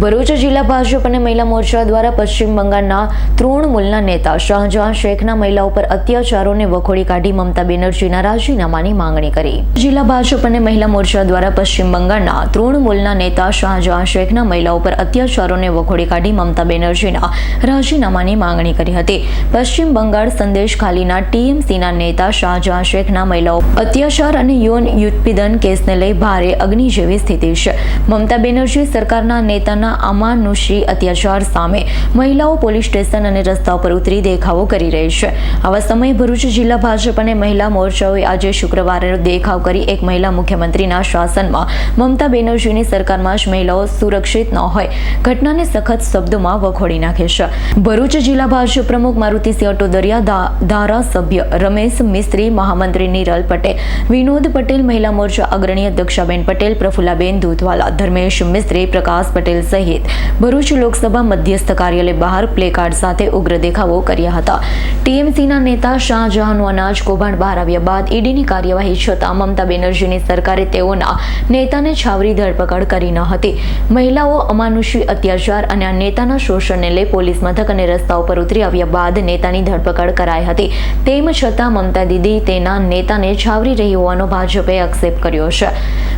ભરૂચ જિલ્લા ભાજપ અને મહિલા મોરચા દ્વારા પશ્ચિમ બંગાળના તૃણમૂલના નેતા શાહજહાં શેખના મહિલાઓ પર અત્યાચારોને વખોડી કાઢી મમતા બેનર્જીના રાજીનામાની માંગણી કરી. જિલ્લા ભાજપ અને મહિલા મોરચા દ્વારા પશ્ચિમ બંગાળના તૃણમૂલના નેતા શાહજહાં શેખના મહિલાઓ પર અત્યાચારોને વખોડી કાઢી મમતા બેનર્જીના રાજીનામાની માંગણી કરી હતી. પશ્ચિમ બંગાળ સંદેશ ખાલીના ટીએમસીના નેતા શાહજહાં શેખના મહિલાઓ અત્યાચાર અને યૌન યુત્પીદન કેસને લઈ ભારે અગ્નિ જેવી સ્થિતિ છે. મમતા બેનર્જી સરકારના નેતાના અમાનુષી અત્યાચાર સામે મહિલાઓ પોલીસ સ્ટેશન અને રસ્તા પર ઉતરી દેખાવો કરી રહી છે. આવા સમયે ભરૂચ જિલ્લા ભાજપ અને મહિલા મોરચાઓએ આજે શુક્રવારે દેખાવ કરી એક મહિલા મુખ્યમંત્રીના શાસનમાં મમતા બેનર્જીની સરકારમાં જ મહિલાઓ સુરક્ષિત ન હોય. ઘટનાને સખત શબ્દોમાં વખોડી નાખે છે. ભરૂચ જિલ્લા ભાજપ પ્રમુખ મારુતિસિંહ અટોદરિયા ધારાસભ્ય રમેશ મિસ્ત્રી, મહામંત્રી નિરલ પટેલ, વિનોદ પટેલ, મહિલા મોરચા અગ્રણી દક્ષાબેન પટેલ, પ્રફુલ્લાબેન દૂધવાલા, ધર્મેશ મિસ્ત્રી, પ્રકાશ પટેલ સહિત ભરૂચ લોકસભા મધ્યસ્થ કાર્યાલય બહાર પ્લેકાર્ડ સાથે ઉગ્ર દેખાવો કર્યા હતા. ટીએમસીના નેતા શાહજહાંનું અનાજ કૌભાંડ બહાર આવ્યા બાદ ઈડીની કાર્યવાહી છતાં મમતા બેનર્જીની સરકારે તેઓના નેતાને છાવરી ધરપકડ કરી ન હતી. મહિલાઓ અમાનુષી અત્યાચાર અને આ નેતાના શોષણને લઈ પોલીસ મથક અને રસ્તા ઉપર ઉતરી આવ્યા બાદ નેતાની ધરપકડ કરાઈ હતી. તેમ છતાં મમતા દીદી તેના નેતાને છાવરી રહી હોવાનો ભાજપે આક્ષેપ કર્યો છે.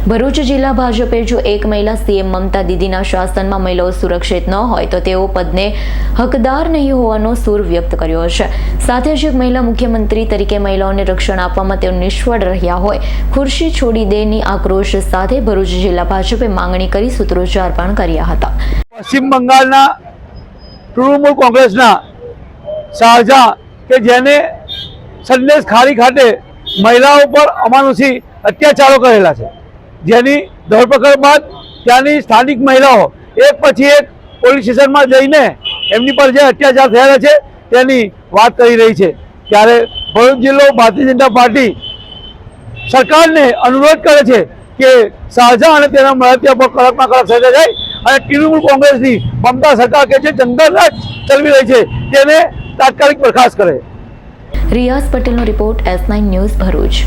ભરૂચ જિલ્લા ભાજપે જો એક મહિલા સીએમ મમતા દીદીના શાસનમાં મહિલાઓ સુરક્ષિત ન હોય તો તેઓ પદને હકદાર નહીં હોવાનો સૂર વ્યક્ત કર્યો છે. સાથે જ એક મહિલા મુખ્યમંત્રી તરીકે મહિલાઓને રક્ષણ આપવામાં તેઓ નિષ્ફળ રહ્યા હોય. ખુરશી છોડી દેની આક્રોશ સાથે ભરૂચ જિલ્લા ભાજપે માંગણી કરી સૂત્રોચ્ચાર પણ કર્યા હતા. પશ્ચિમ બંગાળના તૃણમૂલ કોંગ્રેસના શાહજહાં કે જેને સંદેશ ખારી ખાતે મહિલાઓ પર અમાનુષી અત્યાચારો કરેલા છે. જેની ધરપકડ બાદ ત્યાંની સ્થાનિક મહિલાઓ એક પછી એક પોલીસ સ્ટેશનમાં જઈને એમની પર જે અત્યાચાર થયેલા છે, તેની વાત કરી રહી છે. ત્યારે ભરૂચ જિલ્લો ભારતીય જનતા પાર્ટી સરકારને અનુરોધ કરે છે કે શાહજહાં અને તેના મળતિયા પર કડકમાં કડક સજા જાય અને તૃણમૂલ કોંગ્રેસની મમતા સરકાર કે જે જંગલ રાજ ચલાવી રહી છે, તેને તાત્કાલિક બરખાસ્ત કરે. રિયાઝ પટેલનો report S nine news Bharuch.